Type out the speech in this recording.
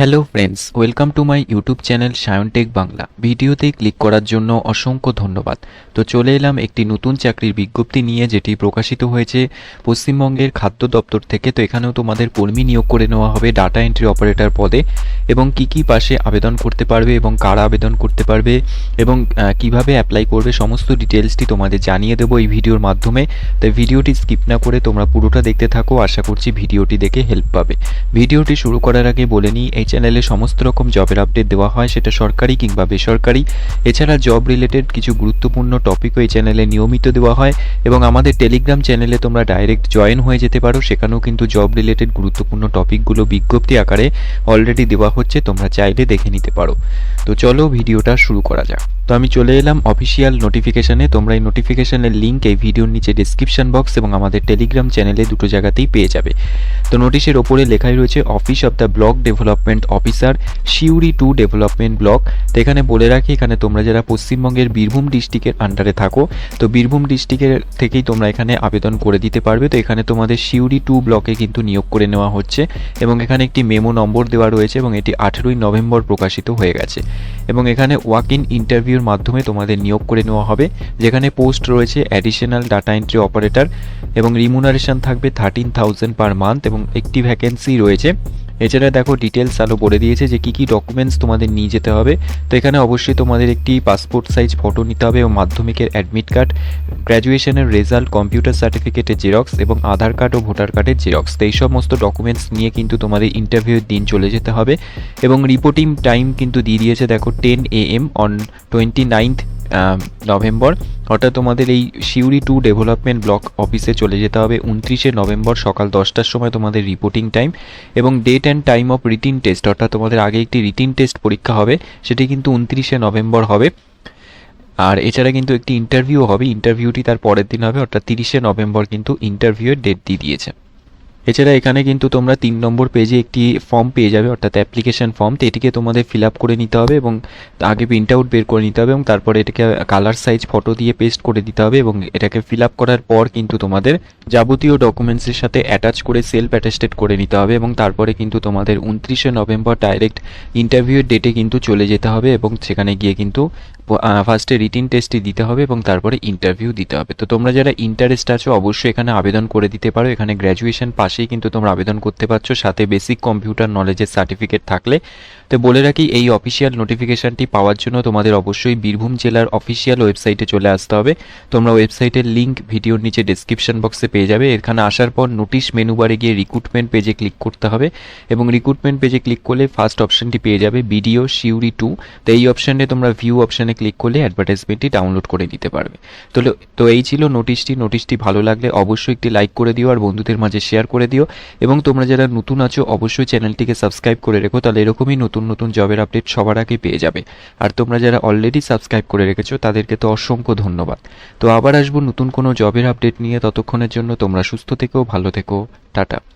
Hello friends welcome to my YouTube channel Sayantech Bangla ভিডিওতে click করার জন্য অসংখ্য ধন্যবাদ। তো চলে এলাম একটি নতুন চাকরির বিজ্ঞপ্তি নিয়ে, যেটি প্রকাশিত হয়েছে পশ্চিমবঙ্গের খাদ্য দপ্তর থেকে। তো এখানেও তোমাদের কর্মী নিয়োগ করে নেওয়া হবে ডাটা এন্ট্রি অপারেটর পদে। এবং কি কি পাশে আবেদন করতে পারবে এবং কারা আবেদন করতে পারবে এবং কীভাবে অ্যাপ্লাই করবে সমস্ত ডিটেলসটি তোমাদের জানিয়ে দেবো এই ভিডিওর মাধ্যমে। তাই ভিডিওটি স্কিপ না করে তোমরা পুরোটা দেখতে থাকো। আশা করছি ভিডিওটি দেখে হেল্প পাবে। ভিডিওটি শুরু করার আগে বলে নিই, এই চ্যানেলে সমস্ত রকম জবের আপডেট দেওয়া হয়, সেটা সরকারি কিংবা বেসরকারি। এছাড়া জব রিলেটেড কিছু গুরুত্বপূর্ণ টপিকও এই চ্যানেলে নিয়মিত দেওয়া হয় এবং আমাদের টেলিগ্রাম চ্যানেলে তোমরা ডাইরেক্ট জয়েন হয়ে যেতে পারো, সেখানেও কিন্তু জব রিলেটেড গুরুত্বপূর্ণ টপিকগুলো বিজ্ঞপ্তি আকারে অলরেডি দেওয়া হচ্ছে, তোমরা চাইলে দেখে নিতে পারো। তো চলো ভিডিওটা শুরু করা যাক। তো আমি চলে এলাম অফিসিয়াল নোটিফিকেশনে তোমরা এই নোটিফিকেশনের লিঙ্ক এই ভিডিওর নিচে ডিসক্রিপশন বক্স এবং আমাদের টেলিগ্রাম চ্যানেলে দুটো জায়গাতেই পেয়ে যাবে। তো নোটিশের ওপরে লেখাই রয়েছে office of the block development officer Suri two development block তো এখানে বলে রাখি, এখানে তোমরা যারা পশ্চিমবঙ্গের বীরভূম ডিস্ট্রিক্টের আন্ডারে থাকো, তো বীরভূম ডিস্ট্রিক্টের থেকেই তোমরা এখানে আবেদন করে দিতে পারবে। তো এখানে তোমাদের শিউরি টু ব্লকে কিন্তু নিয়োগ করে নেওয়া হচ্ছে এবং এখানে একটি মেমো নম্বর দেওয়া রয়েছে এবং এটি আঠেরোই নভেম্বর প্রকাশিত হয়ে গেছে। এবং এখানে ওয়াক ইন ইন্টারভিউর মাধ্যমে তোমাদের নিয়োগ করে নেওয়া হবে, যেখানে পোস্ট রয়েছে অ্যাডিশনাল ডাটা এন্ট্রি অপারেটর এবং রিমুনারেশন থাকবে থার্টিন থাউজেন্ড পার মান্থ এবং একটি ভ্যাকেন্সি রয়েছে। এছাড়া দেখো ডিটেলস আলো বলে দিয়েছে যে কী কী ডকুমেন্টস তোমাদের নিয়ে যেতে হবে। তো এখানে অবশ্যই তোমাদের একটি পাসপোর্ট সাইজ ফটো নিতে হবে এবং মাধ্যমিকের অ্যাডমিট কার্ড গ্র্যাজুয়েশনের রেজাল্ট কম্পিউটার সার্টিফিকেটের জেরক্স এবং আধার কার্ড ও ভোটার কার্ডের জেরক্স তো এই সমস্ত ডকুমেন্টস নিয়ে কিন্তু তোমাদের ইন্টারভিউয়ের দিন চলে যেতে হবে। এবং রিপোর্টিং টাইম কিন্তু দিয়ে দিয়েছে দেখো ten A M on twenty ninth November. অর্থাৎ তোমাদের এই শিউরি টু ডেভেলপমেন্ট ব্লক অফিসে চলে যেতে হবে উনত্রিশে নভেম্বর সকাল দশটার সময় তোমাদের রিপোর্টিং টাইম এবং date and time of written test অর্থাৎ তোমাদের আগে একটি রিটিন টেস্ট পরীক্ষা হবে, সেটি কিন্তু উনত্রিশে নভেম্বর হবে। আর এছাড়া কিন্তু একটি ইন্টারভিউ হবে ইন্টারভিউটি তার পরের দিন হবে, অর্থাৎ তিরিশে নভেম্বর কিন্তু ইন্টারভিউয়ের ডেট দিয়ে দিয়েছে। এছাড়া এখানে কিন্তু তোমরা তিন নম্বর পেজে একটি ফর্ম পেয়ে যাবে, অর্থাৎ অ্যাপ্লিকেশন ফর্ম তো এটিকে তোমাদের ফিল আপ করে নিতে হবে এবং আগে প্রিন্ট আউট বের করে নিতে হবে এবং তারপরে এটাকে কালার সাইজ ফটো দিয়ে পেস্ট করে দিতে হবে এবং এটাকে ফিল আপ করার পর কিন্তু তোমাদের যাবতীয় ডকুমেন্টসের সাথে অ্যাটাচ করে সেলফ অ্যাটাস্টেড করে নিতে হবে এবং তারপরে কিন্তু তোমাদের উনত্রিশে নভেম্বর ডাইরেক্ট ইন্টারভিউয়ের ডেটে কিন্তু চলে যেতে হবে এবং সেখানে গিয়ে কিন্তু ফার্স্টে রিটিন টেস্টটি দিতে হবে এবং তারপরে ইন্টারভিউ দিতে হবে। তো তোমরা যারা ইন্টারেস্ট আছো, অবশ্যই এখানে আবেদন করে দিতে পারো। এখানে গ্র্যাজুয়েশন পাশেই কিন্তু তোমরা আবেদন করতে পারছ। সাথে বেসিক কম্পিউটার নলেজের সার্টিফিকেট থাকলে। তো বলে রাখি, এই অফিসিয়াল নোটিফিকেশনটি পাওয়ার জন্য তোমাদের অবশ্যই বীরভূম জেলার অফিসিয়াল ওয়েবসাইটে চলে আসতে হবে। তোমরা ওয়েবসাইটের লিঙ্ক ভিডিওর নিচে ডিসক্রিপশন বক্সে পেয়ে যাবে। এখানে আসার পর নোটিশ মেনু বারে গিয়ে রিক্রুটমেন্ট পেজে ক্লিক করতে হবে এবং রিক্রুটমেন্ট পেজে ক্লিক করলে ফার্স্ট অপশনটি পেয়ে যাবে বিডিও শিউরি টু তো এই অপশানে তোমরা ভিউ অপশানে ক্লিক করলে অ্যাডভার্টাইজমেন্টটি ডাউনলোড করে নিতে পারবে। তো তো এই ছিল নোটিশটি নোটিশটি ভালো লাগলে অবশ্যই একটি লাইক করে দিও আর বন্ধুদের মাঝে শেয়ার করে দিও। এবং তোমরা যারা নতুন আছো, অবশ্যই চ্যানেলটিকে সাবস্ক্রাইব করে রেখো, তাহলে এরকমই নতুন নতুন জবের আপডেট সবার আগে পেয়ে যাবে। আর তোমরা যারা অলরেডি সাবস্ক্রাইব করে রেখেছো, তাদেরকে তো অসংখ্য ধন্যবাদ। তো আবার আসব নতুন কোনো জবের আপডেট নিয়ে ততক্ষণের জন্য তোমরা সুস্থ থেকো, ভালো থেকো, টাটা।